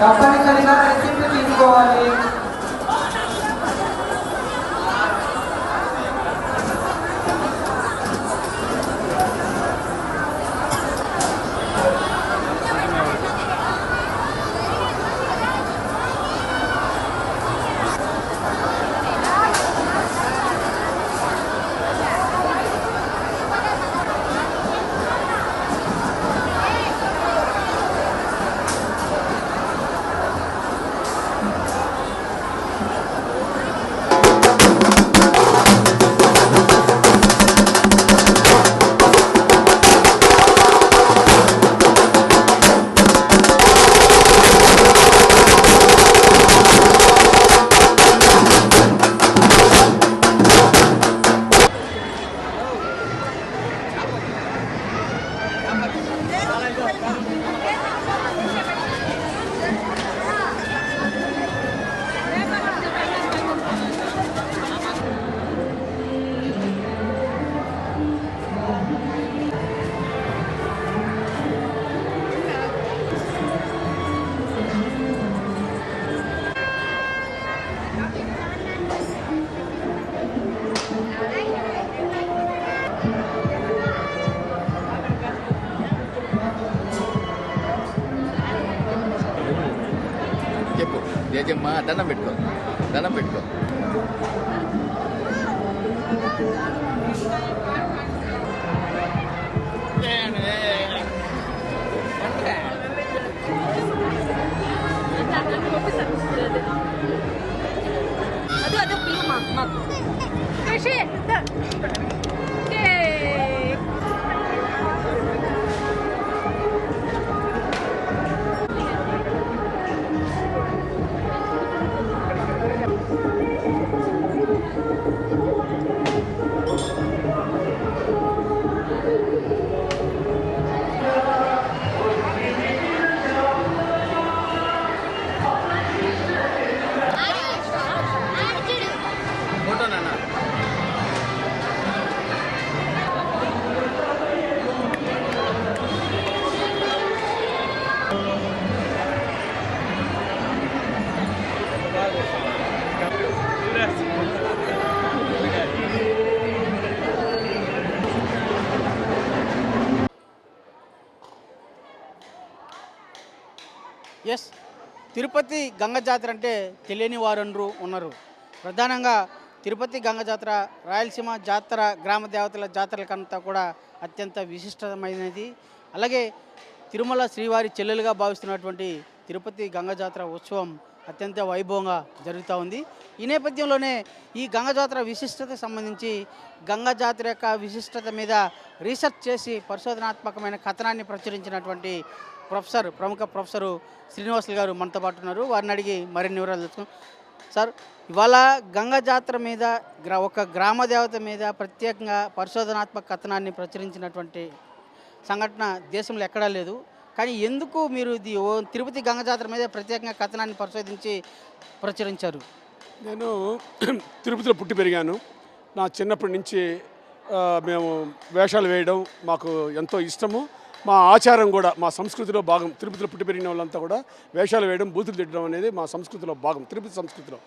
తప్పనిసరిగా రెసిపీ తీసుకోవాలి. దండం పెట్టుకో. దండం పెట్టుకో. ఎస్ తిరుపతి గంగ జాతర అంటే తెలియని వారు ఉన్నారు. ప్రధానంగా తిరుపతి గంగ జాతర రాయలసీమ జాతర గ్రామ దేవతల జాతరల కన్నా కూడా అత్యంత విశిష్టమైనది. అలాగే తిరుమల శ్రీవారి చెల్లెలుగా భావిస్తున్నటువంటి తిరుపతి గంగ జాతర ఉత్సవం అత్యంత వైభవంగా జరుగుతూ ఉంది. ఈ నేపథ్యంలోనే ఈ గంగ జాతర విశిష్టత సంబంధించి గంగ జాతర యొక్క విశిష్టత మీద రీసెర్చ్ చేసి పరిశోధనాత్మకమైన కథనాన్ని ప్రచురించినటువంటి ప్రొఫెసర్ ప్రముఖ ప్రొఫెసరు శ్రీనివాసులు గారు మనతో పాటు ఉన్నారు. వారిని అడిగి మరిన్ని వివరాలు తెలుసుకుందాం. సార్ ఇవాళ గంగ జాతర మీద గ్రా ఒక గ్రామ దేవత మీద ప్రత్యేకంగా పరిశోధనాత్మక కథనాన్ని ప్రచురించినటువంటి సంఘటన దేశంలో ఎక్కడా లేదు. కానీ ఎందుకు మీరు ఇది ఓ తిరుపతి గంగ జాతర మీద ప్రత్యేకంగా కథనాన్ని పరిశోధించి ప్రచురించారు? నేను తిరుపతిలో పుట్టి పెరిగాను. నా చిన్నప్పటి నుంచి మేము వేషాలు వేయడం మాకు ఎంతో ఇష్టము. మా ఆచారం కూడా మా సంస్కృతిలో భాగం తిరుపతిలో పుట్టి పెరిగిన వాళ్ళంతా కూడా వేషాలు వేయడం బూతులు తిట్టడం అనేది మా సంస్కృతిలో భాగం తిరుపతి సంస్కృతిలో.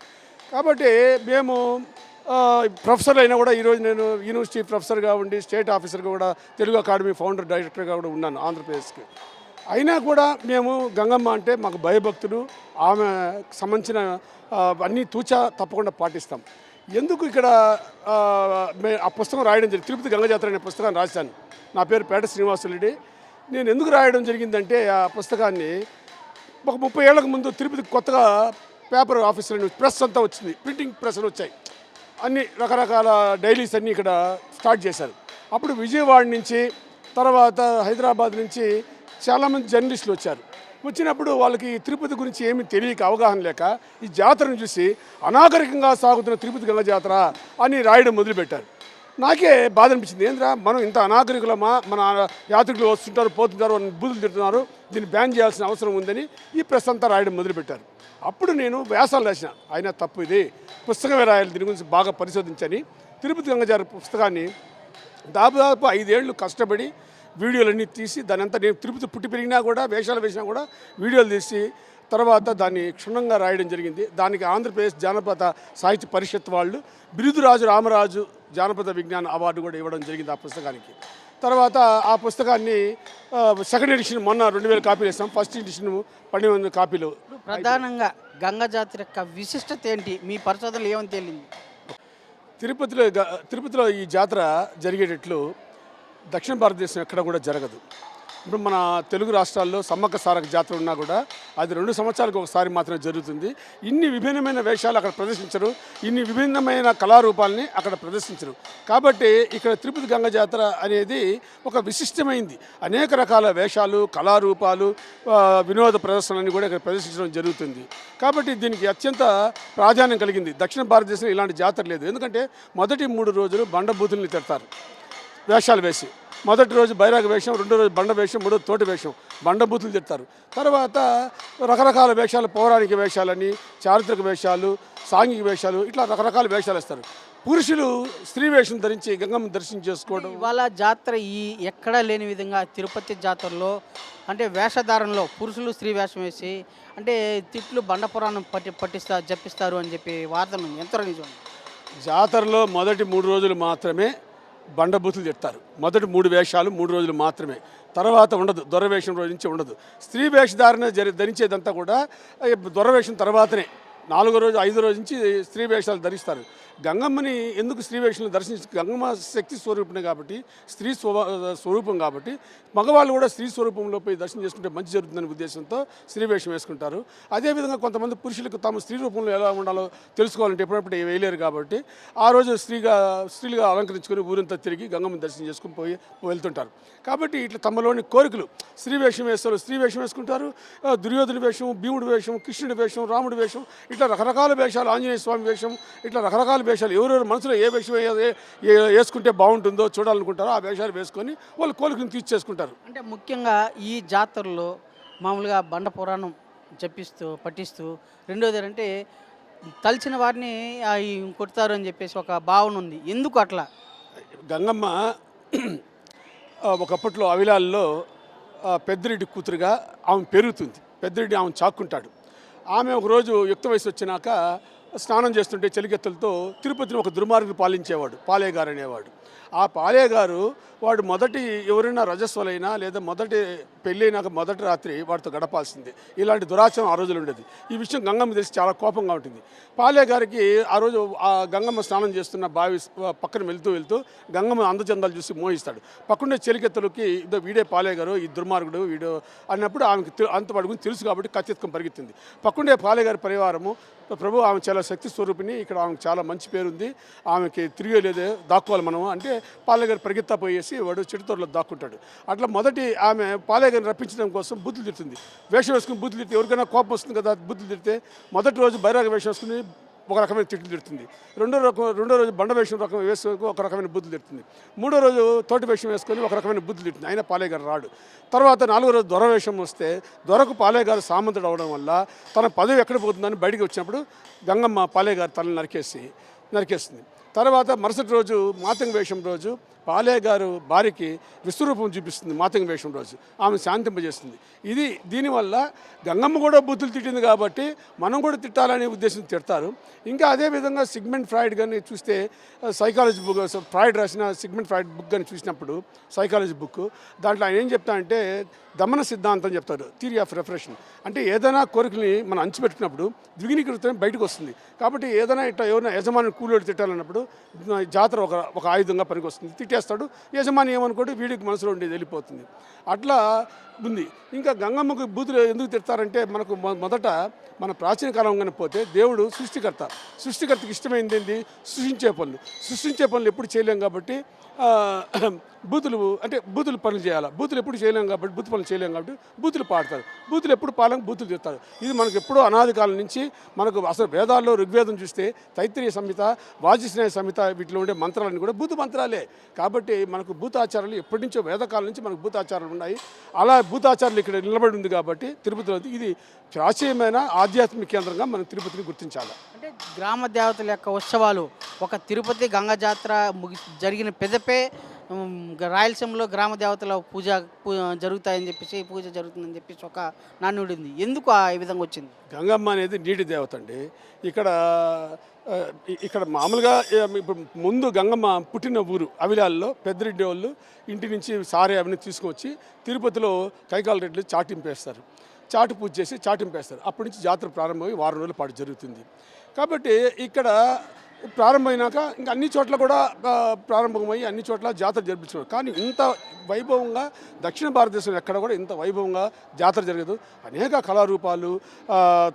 కాబట్టి మేము ప్రొఫెసర్ అయినా కూడా ఈరోజు నేను యూనివర్సిటీ ప్రొఫెసర్గా ఉండి స్టేట్ ఆఫీసర్గా కూడా తెలుగు అకాడమీ ఫౌండర్ డైరెక్టర్గా కూడా ఉన్నాను ఆంధ్రప్రదేశ్కి. అయినా కూడా మేము గంగమ్మ అంటే మాకు భయభక్తులు ఆమె సంబంధించిన అన్నీ తూచా తప్పకుండా పాటిస్తాం. ఎందుకు ఇక్కడ ఆ, మే ఆ పుస్తకం రాయడం జరిగింది? తిరుపతి గంగ జాతర అనే పుస్తకాన్ని రాశాను. నా పేరు పేట శ్రీనివాసులుడి నేను ఎందుకు రాయడం జరిగిందంటే ఆ పుస్తకాన్ని ఒక ముప్పై ఏళ్ళకు ముందు తిరుపతి కొత్తగా పేపర్ ఆఫీసులు ప్రెస్ అంతా వచ్చింది. ప్రింటింగ్ ప్రెస్లు వచ్చాయి. అన్ని రకరకాల డైలీస్ అన్నీ ఇక్కడ స్టార్ట్ చేశారు. అప్పుడు విజయవాడ నుంచి తర్వాత హైదరాబాద్ నుంచి చాలామంది జర్నలిస్టులు వచ్చారు. వచ్చినప్పుడు వాళ్ళకి తిరుపతి గురించి ఏమీ తెలియక అవగాహన లేక ఈ జాతరను చూసి అనాగరికంగా సాగుతున్న తిరుపతి గంగ జాతర అని రాయడం మొదలుపెట్టారు. నాకే బాధ అనిపించింది. ఏంద్రా మనం ఇంత అనాగరికులమా? మన యాత్రికులు వస్తుంటారు పోతుంటారు అని బూతులు తిడుతున్నారు. దీన్ని బ్యాన్ చేయాల్సిన అవసరం ఉందని ఈ ప్రెస్ అంతా రాయడం మొదలుపెట్టారు. అప్పుడు నేను వ్యాసాలు రాసిన. అయినా తప్పు ఇది. పుస్తకమే రాయాలి దీని గురించి బాగా పరిశోధించని. తిరుపతి గంగజారి పుస్తకాన్ని దాదాపు ఐదేళ్ళు కష్టపడి వీడియోలన్నీ తీసి దాని అంతా నేను తిరుపతి పుట్టి పెరిగినా కూడా వేషాలు వేసినా కూడా వీడియోలు తీసి తర్వాత దాన్ని క్షుణ్ణంగా రాయడం జరిగింది. దానికి ఆంధ్రప్రదేశ్ జానపద సాహిత్య పరిషత్ వాళ్ళు బిరుదురాజు రామరాజు జానపద విజ్ఞాన అవార్డు కూడా ఇవ్వడం జరిగింది ఆ పుస్తకానికి. తర్వాత ఆ పుస్తకాన్ని సెకండ్ ఎడిషన్ మొన్న రెండు వేల కాపీలు వేస్తాం ఫస్ట్ ఎడిషన్ పన్నెండు వందల కాపీలు. ప్రధానంగా గంగ జాతర యొక్క విశిష్టత ఏంటి? మీ పరిశోధనలు ఏమని తేలింది? తిరుపతిలో తిరుపతిలో ఈ జాతర జరిగేటట్లు దక్షిణ భారతదేశం ఎక్కడ కూడా జరగదు. ఇప్పుడు మన తెలుగు రాష్ట్రాల్లో సమ్మక్క సారక జాతర ఉన్నా కూడా అది రెండు సంవత్సరాలకు ఒకసారి మాత్రమే జరుగుతుంది. ఇన్ని విభిన్నమైన వేషాలు అక్కడ ప్రదర్శించరు. ఇన్ని విభిన్నమైన కళారూపాలని అక్కడ ప్రదర్శించరు. కాబట్టి ఇక్కడ తిరుపతి గంగ జాతర అనేది ఒక విశిష్టమైంది. అనేక రకాల వేషాలు కళారూపాలు వినోద ప్రదర్శనలన్నీ కూడా ఇక్కడ ప్రదర్శించడం జరుగుతుంది. కాబట్టి దీనికి అత్యంత ప్రాధాన్యం కలిగింది. దక్షిణ భారతదేశంలో ఇలాంటి జాతర లేదు. ఎందుకంటే మొదటి మూడు రోజులు బండబూతుల్ని తిడతారు వేషాలు వేసి. మొదటి రోజు బైరాగ వేషం రెండో రోజు బండ వేషం మూడో తోటి వేషం బండబూతులు తిడతారు. తర్వాత రకరకాల వేషాలు పౌరాణిక వేషాలని చారిత్రక వేషాలు సాంఘిక వేషాలు ఇట్లా రకరకాల వేషాలు వేస్తారు. పురుషులు స్త్రీ వేషం ధరించి గంగమ్మ దర్శనం చేసుకోవడం. ఇవాళ జాతర ఈ ఎక్కడా లేని విధంగా తిరుపతి జాతరలో అంటే వేషధారణలో పురుషులు స్త్రీ వేషం వేసి అంటే తిట్లు బండ పురాణం పట్టి పట్టిస్తా జపిస్తారు అని చెప్పి వార్తలు ఎంత నిజం? జాతరలో మొదటి మూడు రోజులు మాత్రమే బండబూతులు తిడతారు మొదటి మూడు వేషాలు మూడు రోజులు మాత్రమే. తర్వాత ఉండదు. దొరవేషం రోజు నుంచి ఉండదు. స్త్రీ వేషధారణ జరి ధరించేదంతా కూడా దొరవేషం తర్వాతనే. నాలుగో రోజు ఐదో రోజు నుంచి స్త్రీ వేషాలు ధరిస్తారు. గంగమ్మని ఎందుకు స్త్రీ వేషంలో దర్శించి గంగమ్మ శక్తి స్వరూపమే కాబట్టి స్త్రీ స్వ స్వరూపం కాబట్టి మగవాళ్ళు కూడా స్త్రీ స్వరూపంలో పోయి దర్శనం చేసుకుంటే మంచి జరుగుతుందనే ఉద్దేశంతో స్త్రీ వేషం వేసుకుంటారు. అదేవిధంగా కొంతమంది పురుషులకు తాము స్త్రీ రూపంలో ఎలా ఉండాలో తెలుసుకోవాలంటే ఎప్పుడప్పుడు వేయలేరు కాబట్టి ఆ రోజు స్త్రీగా స్త్రీలుగా అలంకరించుకొని ఊరంతా తిరిగి గంగమ్మని దర్శనం చేసుకుని పోయి వెళ్తుంటారు. కాబట్టి ఇట్లా తమలోని కోరికలు స్త్రీ వేషం వేస్తారు స్త్రీ వేషం వేసుకుంటారు దుర్యోధన వేషం భీముడి వేషం కృష్ణుడి వేషం రాముడి వేషం ఇట్లా రకరకాల వేషాలు ఆంజనేయ స్వామి వేషం ఇట్లా రకరకాల వేషాలు ఎవరెవరు మనసులో ఏ వేషం వేసుకుంటే బాగుంటుందో చూడాలనుకుంటారో ఆ వేషాలు వేసుకొని వాళ్ళు కోరికను తీర్చేసుకుంటారు అంటే ముఖ్యంగా ఈ జాతరలో మామూలుగా బండ పురాణం జపిస్తూ పట్టిస్తూ రెండోది ఏంటంటే తలిచిన వారిని కొడతారు అని చెప్పేసి ఒక భావన ఉంది. ఎందుకు అట్లా? గంగమ్మ ఒకప్పట్లో అవిలాల్లో పెద్దిరెడ్డి కూతురుగా ఆమె పెరుగుతుంది. పెద్దిరెడ్డి ఆమె చాక్కుంటాడు. ఆమె ఒకరోజు యుక్త వయసు వచ్చినాక స్నానం చేస్తుంటే చెలికెత్తులతో తిరుపతిని ఒక దుర్మార్గుడు పాలించేవాడు పాలేగారు అనేవాడు ఆ పాలే గారు వాడు మొదటి ఎవరైనా రజస్వలైనా లేదా మొదటి పెళ్ళైనాక మొదటి రాత్రి వాడితో గడపాల్సిందే. ఇలాంటి దురాచారం ఆ రోజులు ఉండేది. ఈ విషయం గంగమ్మ తెలిసి చాలా కోపంగా ఉంటుంది. పాలే గారికి ఆ రోజు ఆ గంగమ్మ స్నానం చేస్తున్న బావి పక్కన వెళ్తూ వెళ్తూ గంగమ్మ అందచందాలు చూసి మోహిస్తాడు. పక్కనే చెలికెత్తలకి ఇదో వీడే పాలే గారు ఈ దుర్మార్గుడు వీడు అన్నప్పుడు ఆమెకి అంత పడుకుని తెలుసు కాబట్టి కత్తిత్కం పరిగెత్తింది. పక్కనే పాలే గారి పరివారము ప్రభు ఆమె చాలా శక్తి స్వరూపిణి ఇక్కడ ఆమెకు చాలా మంచి పేరుంది. ఆమెకి తిరిగేలేదు దాక్కోవాలి మనము అంటే పాలేగారు పరిగెత్తా పోయేసి వాడు చెడుతోరలో దాక్కుంటాడు. అట్లా మొదటి ఆమె పాలేగారిని రప్పించడం కోసం బుద్ధులు తిడుతుంది. వేషం వేసుకుని బుద్ధులు తిడితే ఎవరికైనా కోపం వస్తుంది కదా బుద్ధులు తిడితే మొదటి రోజు బైరాగ వేషం వేసుకుని ఒక రకమైన తిట్లు తిడుతుంది. రెండో రకం రెండో రోజు బండ వేషం రకం వేసుకొని ఒక రకమైన బుద్ధులు తిడుతుంది. మూడో రోజు తోటి వేషం వేసుకొని ఒక రకమైన బుద్ధులు తిడుతుంది. అయినా పాలేగారు రాడు. తర్వాత నాలుగో రోజు దొర వేషం వస్తే దొరకు పాలేగారు సామంతుడు అవడం వల్ల తన పదవి ఎక్కడ పోతుందని బయటికి వచ్చినప్పుడు గంగమ్మ పాలేగారు తనని నరికేసి నరికేస్తుంది. తర్వాత మరుసటి రోజు మాతంగ వేషం రోజు పాలే గారు భార్యకి విశ్వరూపం చూపిస్తుంది మాతంగ వేషం రోజు. ఆమె శాంతింపజేస్తుంది. ఇది దీనివల్ల గంగమ్మ కూడా బుద్ధులు తిట్టింది కాబట్టి మనం కూడా తిట్టాలనే ఉద్దేశం తిడతారు. ఇంకా అదేవిధంగా సిగ్మెంట్ ఫ్రాయిడ్ కానీ చూస్తే సైకాలజీ బుక్ ఫ్రాయిడ్ రాసిన సిగ్మెంట్ ఫ్రాయిడ్ బుక్ కానీ చూసినప్పుడు సైకాలజీ బుక్ దాంట్లో ఆయన ఏం చెప్తా అంటే దమన సిద్ధాంతం చెప్తారు థియరీ ఆఫ్ రిఫ్రెషన్ అంటే ఏదైనా కోరికని మనం అంచిపెట్టినప్పుడు ద్విగుణీకృతం బయటకు వస్తుంది. కాబట్టి ఏదైనా ఇట్లా ఎవరైనా యజమాని కూలోడు తిట్టాలన్నప్పుడు జాతర ఒక ఒక ఆయుధంగా పనికి వస్తుంది తిట్టేస్తాడు యజమాని ఏమనుకోడు వీడికి మనసులో ఉండేది వెళ్ళిపోతుంది. అట్లా ఉంది. ఇంకా గంగమ్మకు బూతులు ఎందుకు తిడతారంటే మనకు మొ- మొదట మన ప్రాచీన కాలంగానే పోతే దేవుడు సృష్టికర్త. సృష్టికర్తకి ఇష్టమైంది ఏంటి సృష్టించే పనులు. సృష్టించే పనులు ఎప్పుడు చేయలేం కాబట్టి బూతులు అంటే బూతులు పనులు చేయాలి? బూతులు ఎప్పుడు చేయలేం కాబట్టి బూతు పనులు చేయలేం కాబట్టి బూతులు పాడతారు. బూతులు ఎప్పుడు పాలం బూతులు చెప్తారు ఇది మనకు ఎప్పుడో అనాది కాలం నుంచి మనకు అసలు వేదాల్లో ఋగ్వేదం చూస్తే తైత్రీయ సంహిత వాజస్నేయ సంహిత వీటిలో ఉండే మంత్రాలన్నీ కూడా బూతు మంత్రాలే. కాబట్టి మనకు భూతాచారాలు ఎప్పటి నుంచో వేదకాలం నుంచి మనకు భూతాచారాలు ఉన్నాయి. అలా భూతాచారాలు ఇక్కడ నిలబడి ఉంది కాబట్టి తిరుపతిలో ఇది ప్రాచీనమైన ఆధ్యాత్మిక కేంద్రంగా మనం తిరుపతిని గుర్తించాలి. అంటే గ్రామ దేవతల యొక్క ఉత్సవాలు ఒక తిరుపతి గంగ జాతర జరిగిన పెదపే రాయలసీమలో గ్రామ దేవతల పూజ జరుగుతాయని చెప్పేసి పూజ జరుగుతుందని చెప్పేసి ఒక నానుడి ఉంది. ఎందుకు ఆ ఈ విధంగా వచ్చింది? గంగమ్మ అనేది నీటి దేవత అండి. ఇక్కడ ఇక్కడ మామూలుగా ముందు గంగమ్మ పుట్టిన ఊరు అవిలాల్లో పెద్దరెడ్డి వాళ్ళు ఇంటి నుంచి సారే అవన్నీ తీసుకొచ్చి తిరుపతిలో కైకాల రెడ్లు చాటింపేస్తారు. చాటు పూజ చేసి చాటింపేస్తారు. అప్పటి నుంచి జాతర ప్రారంభమై వారం రోజుల పాటు జరుగుతుంది. కాబట్టి ఇక్కడ ప్రారంభమైనాక ఇంకా అన్ని చోట్ల కూడా ప్రారంభమై అన్ని చోట్ల జాతర జరిపించారు కానీ ఇంత వైభవంగా దక్షిణ భారతదేశం ఎక్కడ కూడా ఇంత వైభవంగా జాతర జరగదు. అనేక కళారూపాలు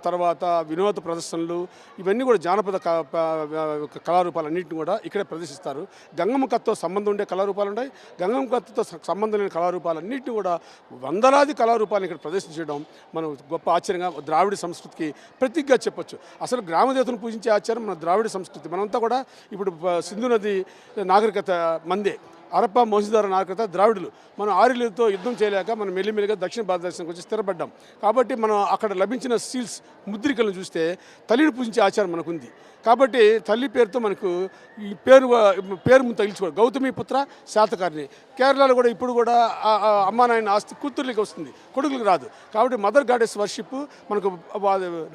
తర్వాత వినోద ప్రదర్శనలు ఇవన్నీ కూడా జానపద క- కళారూపాలు అన్నింటిని కూడా ఇక్కడే ప్రదర్శిస్తారు. గంగమ్మ కథతో సంబంధం ఉండే కళారూపాలు ఉంటాయి గంగమ్మ కథతో సంబంధం లేని కళారూపాలు అన్నింటినీ కూడా వందలాది కళారూపాలను ఇక్కడ ప్రదర్శించడం మనం గొప్ప ఆశ్చర్యంగా ద్రావిడ సంస్కృతికి ప్రతిగ్గా చెప్పొచ్చు. అసలు గ్రామదేవతను పూజించే ఆచారం మన ద్రావిడ సంస్కృతి. మనంతా కూడా ఇప్పుడు సింధు నది నాగరికత మందే. అరప్ప మోసిదార నాయకత ద్రావిడులు. మనం ఆర్యులతో యుద్ధం చేయలేక మనం మెల్లిమెల్లిగా దక్షిణ భారతదేశానికి వచ్చి స్థిరపడ్డాం. కాబట్టి మనం అక్కడ లభించిన సీల్స్ ముద్రికలను చూస్తే తల్లిని పూజించే ఆచారం మనకుంది. కాబట్టి తల్లి పేరుతో మనకు ఈ పేరు పేరు ముందు తగిలించుకోవాలి. గౌతమి పుత్ర శాతకారిణి. కేరళలో కూడా ఇప్పుడు కూడా అమ్మా నాయన ఆస్తి కూతుర్లకి వస్తుంది. కొడుకులకు రాదు. కాబట్టి మదర్ గాడెస్ వర్షిప్ మనకు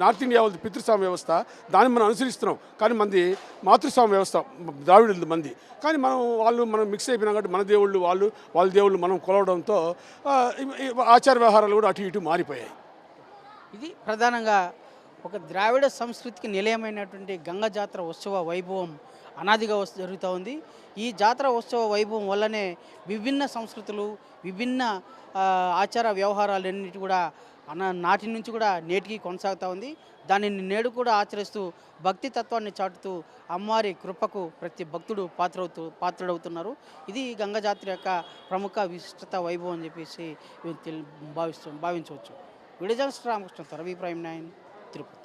నార్త్ ఇండియా వాళ్ళది పితృస్వామి వ్యవస్థ. దాన్ని మనం అనుసరిస్తున్నాం. కానీ మంది మాతృస్వామి వ్యవస్థ ద్రావిడులది మంది. కానీ మనం వాళ్ళు మనం మిక్స్ అయిపోయినా కాబట్టి మన దేవుళ్ళు వాళ్ళు వాళ్ళ దేవుళ్ళు మనం కొలవడంతో ఆచార వ్యవహారాలు కూడా అటు ఇటు మారిపోయాయి. ఇది ప్రధానంగా ఒక ద్రావిడ సంస్కృతికి నిలయమైనటువంటి గంగ జాతర ఉత్సవ వైభవం అనాదిగా వస్తు జరుగుతూ ఉంది. ఈ జాతర ఉత్సవ వైభవం వల్లనే విభిన్న సంస్కృతులు విభిన్న ఆచార వ్యవహారాలన్నిటి కూడా అన నాటి నుంచి కూడా నేటికి కొనసాగుతూ ఉంది. దానిని నేడు కూడా ఆచరిస్తూ భక్తి తత్వాన్ని చాటుతూ అమ్మవారి కృపకు ప్రతి భక్తుడు పాత్రవుతూ పాత్రుడవుతున్నారు. ఇది గంగ జాతర యొక్క ప్రముఖ విశిష్టత వైభవం అని చెప్పేసి భావిస్తు భావించవచ్చు. విడిజన్స్ శ్రీరామకృష్ణ రవి ప్రైమ్ నైన్. తిరుపతి